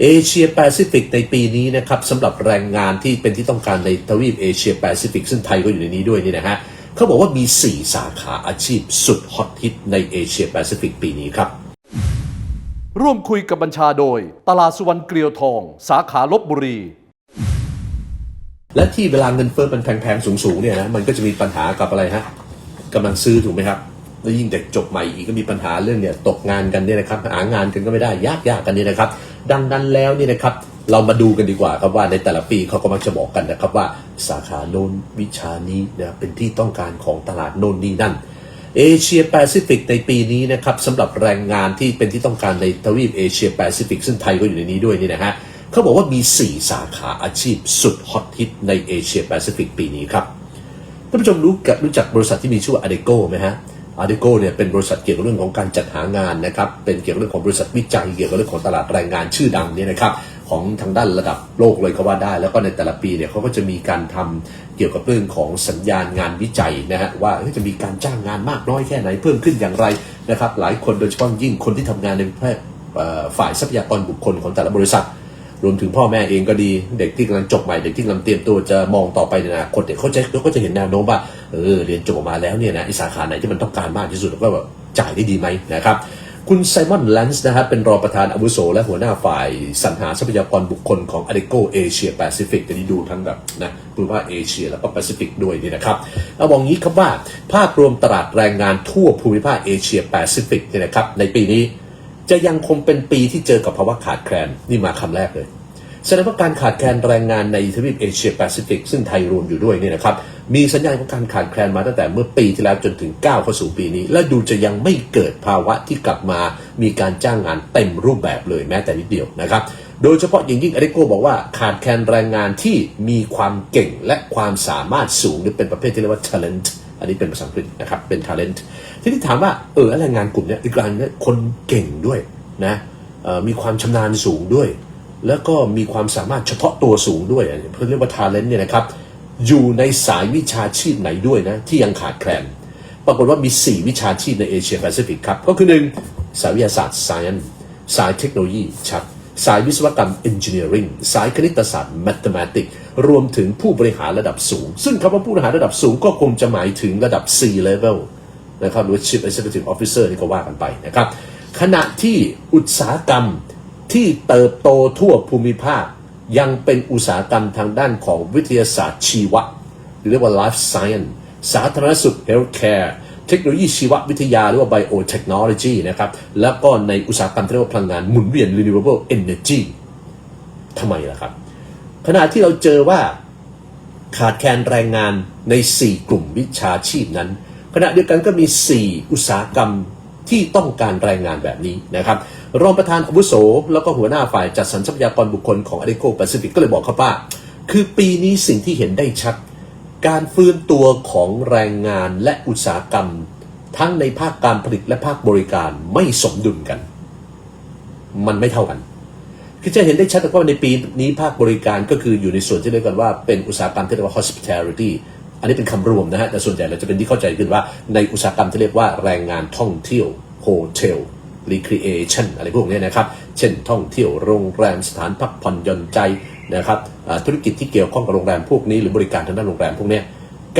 เอเชียแปซิฟิกในปีนี้นะครับสำหรับแรงงานที่เป็นที่ต้องการในทวีปเอเชียแปซิฟิกซึ่งไทยก็อยู่ในนี้ด้วยนี่นะฮะเขาบอกว่ามี 4 สาขาอาชีพสุดฮอตฮิตในเอเชียแปซิฟิกปีนี้ครับ ร่วมคุยกับบัญชาโดย ตลาดสุวรรณเกลียวทอง สาขาลบบุรี และที่เวลาเงินเฟ้อมันแพงๆ สูงๆเนี่ยนะมันก็จะมีปัญหากับอะไรฮะกำลังซื้อถูกไหมครับ แล้วยิ่งเด็กจบใหม่อีกก็มีปัญหาเรื่องเนี่ยตกงานกันเนี่ยนะครับหางานกันก็ไม่ได้ยากๆกันเนี่ยนะครับ ดังนั้นแล้วเนี่ยนะครับเรามาดูกันดีกว่าครับว่าในแต่ละปีเขาก็มักจะบอกกันนะครับว่าสาขาโน้นวิชานี้นะเป็นที่ต้องการของตลาดโน่นนี่นั่นเอเชียแปซิฟิกในปีนี้นะครับสำหรับแรงงานที่เป็นที่ต้องการในทวีปเอเชียแปซิฟิกซึ่งไทยก็อยู่ในนี้ด้วยนี่นะฮะเขาบอกว่ามี 4 สาขาอาชีพสุดฮอตฮิตในเอเชียแปซิฟิกปีนี้ครับท่านผู้ชมรู้กับรู้จักบริษัทที่มีชื่อว่าอเดโกไหมฮะ อเดโกเนี่ยเป็นบริษัทเกี่ยวกับเรื่องของการจัดหางานนะครับ เป็นเกี่ยวกับเรื่องของบริษัทวิจัย เกี่ยวกับเรื่องของตลาดแรงงานชื่อดังเนี่ยนะครับของทางด้านระดับโลกเลยก็ว่าได้ แล้วก็ในแต่ละปีเนี่ยเขาก็จะมีการทำเกี่ยวกับเรื่องของสัญญาณงานวิจัยนะฮะว่าจะมีการจ้างงานมากน้อยแค่ไหนเพิ่มขึ้นอย่างไรนะครับหลายคนโดยเฉพาะยิ่งคนที่ทำงานในแพทย์ฝ่ายทรัพยากรบุคคลของแต่ละบริษัท รวมถึงพ่อแม่เองก็ดีเด็กที่กำลังจบใหม่เด็กที่กำลังเตรียมตัวจะมองต่อไปในอนาคตเนี่ยเขาจะเขาก็จะเห็นแนวโน้มว่าเออเรียนจบมาแล้วเนี่ยนะไอสาขาไหนที่มันต้องการมากที่สุดก็แบบจ่ายได้ดีไหมนะครับคุณไซมอนแลนส์นะครับเป็นรองประธานอาวุโส และหัวหน้าฝ่ายสรรหาทรัพยากรบุคคลของ a d e c o Asia Pacific จะได้ดูทั้งแบบนะภูมิภาเอเชียแล้วก็แปซิฟิกด้วยนี่นะครับเอาบอกงี้ครับว่าภาพรวมตลาดแรงงานทั่วภูมิภาคเอเชียแปซิฟิกเนี่ยนะครับในปีนี้ จะยังคงเป็นปีที่เจอกับภาวะขาดแคลนนี่มาคำแรกเลยแสดงว่าการขาดแคลนแรงงานในทวีปเอเชียแปซิฟิกซึ่งไทยรวมอยู่ด้วยเนี่ยนะครับมีสัญญาณของการขาดแคลนมาตั้งแต่เมื่อปีที่แล้วจนถึงก้าวเข้าสู่ปีนี้ และดูจะยังไม่เกิดภาวะที่กลับมามีการจ้างงานเต็มรูปแบบเลยแม้แต่นิดเดียวนะครับโดยเฉพาะอย่างยิ่งอเดโกบอกว่าขาดแคลนแรงงานที่มีความเก่งและความสามารถสูงหรือเป็นประเภทที่เรียกว่า talent อันนี้เป็นภาษาอังกฤษนะครับ เป็น talent ทีนี้ถามว่า เออแรงงานกลุ่มนี้อีกรายเนี่ยคนเก่งด้วยนะออมีความชำนาญสูงด้วย แล้วก็มีความสามารถเฉพาะตัวสูงด้วยเพื่อเรียกว่า talent เนี่ยนะครับ อยู่ในสายวิชาชีพไหนด้วยนะ ที่ยังขาดแคลน ปรากฏว่ามี 4 วิชาชีพในเอเชียแปซิฟิกครับ ก็คือ 1. สายวิทยาศาสตร์ science สายเทคโนโลยีชัด สายวิศวกรรม engineering สายคณิตศาสตร์ mathematics รวมถึงผู้บริหารระดับสูง ซึ่งคำว่าผู้บริหารระดับสูงก็คงจะหมายถึงระดับ C level นะครับหรือ Chief Executive Officer นี่ก็ว่ากันไปนะครับ ขณะที่อุตสาหกรรมที่เติบโตทั่วภูมิภาค ยังเป็นอุตสาหกรรมทางด้านของวิทยาศาสตร์ชีวะ หรือเรียกว่า life science สาธารณสุข healthcare เทคโนโลยีชีววิทยาหรือว่า biotechnology นะครับ แล้วก็ในอุตสาหกรรมที่เรียกว่าพลังงานหมุนเวียน renewable energy ทำไมล่ะครับ ขณะที่เราเจอว่าขาดแคลนแรงงานใน 4 กลุ่มวิชาชีพนั้น ขณะเดียวกันก็มี 4 อุตสาหกรรมที่ต้องการแรงงานแบบนี้นะครับ รองประธานอาวุโส แล้วก็หัวหน้าฝ่ายจัดสรรทรัพยากรบุคคลของ a d e c o Pacific ก็เลยบอกครับว่า คือปีนี้สิ่งที่เห็นได้ชัด การฟื้นตัวของแรงงานและอุตสาหกรรม ทั้งในภาคการผลิตและภาคบริการไม่สมดุลกัน มันไม่เท่ากัน คือจะเห็นได้ชัดว่าในปีนี้ภาคบริการก็คืออยู่ในส่วนที่เรียกกันว่าเป็นอุตสาหกรรมที่เรียกว่า hospitality อันนี้เป็นคำรวมนะฮะ แต่ส่วนใหญ่เราจะเป็นที่เข้าใจขึ้นว่าในอุตสาหกรรมที่เรียกว่าแรงงานท่องเที่ยว hotel recreation อะไรพวกนี้นะครับ เช่นท่องเที่ยวโรงแรมสถานพักผ่อนหย่อนใจนะครับธุรกิจที่เกี่ยวข้องกับโรงแรมพวกนี้หรือบริการทางด้านโรงแรมพวกนี้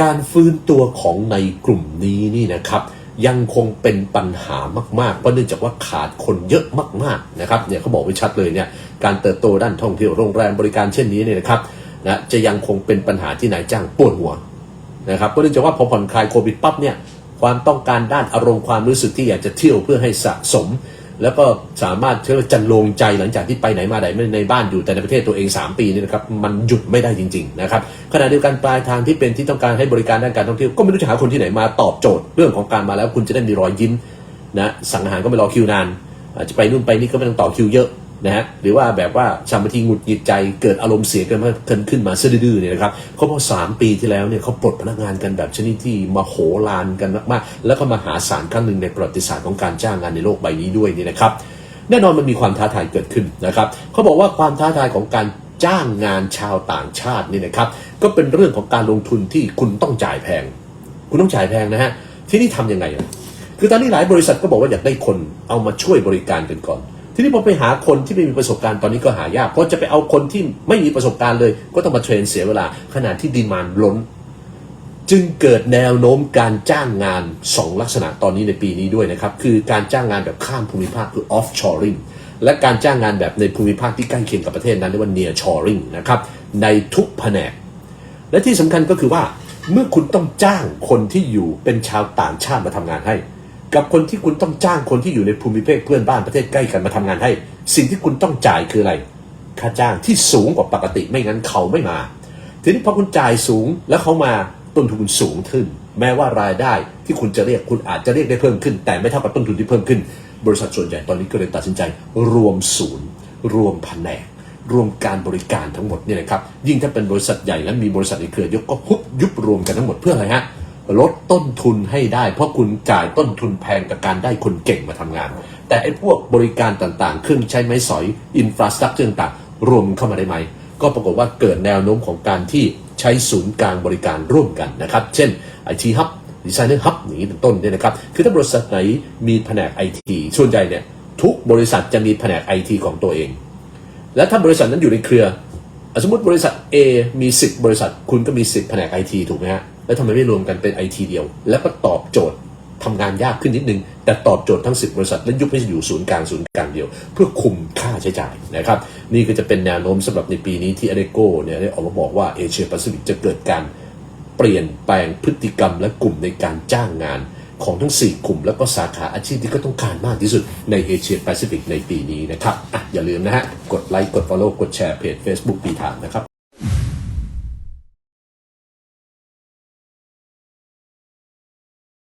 การฟื้นตัวของในกลุ่มนี้นี่นะครับ ยังคงเป็นปัญหามากๆ เพราะเนื่องจากว่าขาดคนเยอะมากๆนะครับเนี่ยเขาบอกไว้ชัดเลยเนี่ยการเติบโตด้านท่องเที่ยวโรงแรมบริการเช่นนี้เนี่ยนะครับนะจะยังคงเป็นปัญหาที่นายจ้างปวดหัวนะครับเพราะเนื่องจากว่าพอผ่อนคลายโควิดปั๊บเนี่ยความต้องการด้านอารมณ์ความรู้สึกที่อยากจะเที่ยวเพื่อให้สะสม แล้วก็สามารถเชื่อจันโลงใจหลังจากที่ไปไหนมาไหนในบ้านอยู่แต่ในประเทศตัวเอง 3 ปีนี่นะครับมันหยุดไม่ได้จริงๆนะครับขณะเดียวกันปลายทางที่เป็นที่ต้องการให้บริการด้านการท่องเที่ยวก็ไม่รู้จะหาคนที่ไหนมาตอบโจทย์เรื่องของการมาแล้วคุณจะได้มีรอยยิ้มนะสั่งอาหารก็ไม่รอคิวนานอาจจะไปนู่นไปนี่ก็ไม่ต้องต่อคิวเยอะ นะฮะหรือว่าแบบว่าสามบางทีหงุดหงิดใจเกิดอารมณ์เสียกันมาเกินขึ้นมาซะดื้อเนี่ยนะครับเขาพอสามปีที่แล้วเนี่ยเขาปลดพนักงานกันแบบชนิดที่มาโหฬารกันมากๆ แล้วก็มาหาศาลครั้งหนึ่งในประวัติศาสตร์ของการจ้างงานในโลกใบนี้ด้วยนี่นะครับ แน่นอนมันมีความท้าทายเกิดขึ้นนะครับเขาบอกว่าความท้าทายของการจ้างงานชาวต่างชาตินี่นะครับ ก็เป็นเรื่องของการลงทุนที่คุณต้องจ่ายแพง คุณต้องจ่ายแพงนะฮะที่นี่ทำยังไงอะคือตอนนี้หลายบริษัทก็บอกว่าอยากได้คนเอามาช่วยบริการกันก่อน ทีนี้พอไปหาคนที่ไม่มีประสบการณ์ตอนนี้ก็หายากเพราะจะไปเอาคนที่ไม่มีประสบการณ์เลย ก็ต้องมาเทรนเสียเวลาขณะที่ดีมานล้น จึงเกิดแนวโน้มการจ้างงาน 2 ลักษณะตอนนี้ในปีนี้ด้วยนะครับ คือการจ้างงานแบบข้ามภูมิภาคคือ offshoring และการจ้างงานแบบในภูมิภาคที่ใกล้เคียงกับประเทศนั้นเรียกว่า nearshoring นะครับในทุกแผนก และที่สำคัญก็คือว่าเมื่อคุณต้องจ้างคนที่อยู่เป็นชาวต่างชาติมาทำงานให้ กับคนที่คุณต้องจ้างคนที่อยู่ในภูมิภาคเพื่อนบ้านประเทศใกล้กันมาทำงานให้ สิ่งที่คุณต้องจ่ายคืออะไร ค่าจ้างที่สูงกว่าปกติไม่งั้นเขาไม่มา ทีนี้พอคุณจ่ายสูงแล้วเขามาต้นทุนสูงขึ้น แม้ว่ารายได้ที่คุณจะเรียกคุณอาจจะเรียกได้เพิ่มขึ้น แต่ไม่เท่ากับต้นทุนที่เพิ่มขึ้น บริษัทส่วนใหญ่ตอนนี้ก็เลยตัดสินใจ รวมศูนย์ รวมแผนกรวมการบริการทั้งหมดเนี่ยนะครับยิ่งถ้าเป็นบริษัทใหญ่และมีบริษัทในเครือยกก็ฮุบยุบรวมกันทั้งหมดเพื่ออะไรฮะ ลดต้นทุนให้ได้ เพราะคุณจ่ายต้นทุนแพงกับการได้คนเก่งมาทำงาน แต่ไอ้พวกบริการต่างๆ เครื่องใช้ไม้สอยอินฟราสตรักเจอต่างๆรวมเข้ามาได้ไหม ก็ปรากฏว่าเกิดแนวโน้มของการที่ใช้ศูนย์กลางบริการร่วมกันนะครับ เช่น IT Hub Designer Hub อย่างนี้เป็นต้นเนี่ยนะครับ คือถ้าบริษัทไหนมีแผนก IT ส่วนใหญ่เนี่ยทุกบริษัทจะมีแผนก IT ของตัวเอง และถ้าบริษัทนั้นอยู่ในเครือ สมมติบริษัท A มี 10 บริษัท คุณก็มี 10 แผนก IT ถูกไหมฮะ แล้วทำไมไม่รวมกันเป็น IT เดียว แล้วก็ตอบโจทย์ทำงานยากขึ้นนิดนึง แต่ตอบโจทย์ทั้ง 10 บริษัท และยุบให้อยู่ศูนย์กลางศูนย์กลางเดียว เพื่อคุมค่าใช้จ่ายนะครับ นี่ก็จะเป็นแนวโน้มสำหรับในปีนี้ที่อเดโกเนี่ยได้ออกมาบอกว่าเอเชียแปซิฟิกจะเกิดการเปลี่ยนแปลงพฤติกรรมและกลุ่มในการจ้างงานของทั้ง 4 กลุ่ม แล้วก็สาขาอาชีพที่ก็ต้องการมากที่สุดในเอเชียแปซิฟิกในปีนี้นะครับอะอย่าลืมนะฮะ กดไลค์ กด Follow กดแชร์เพจ Facebook ปีถามนะครับ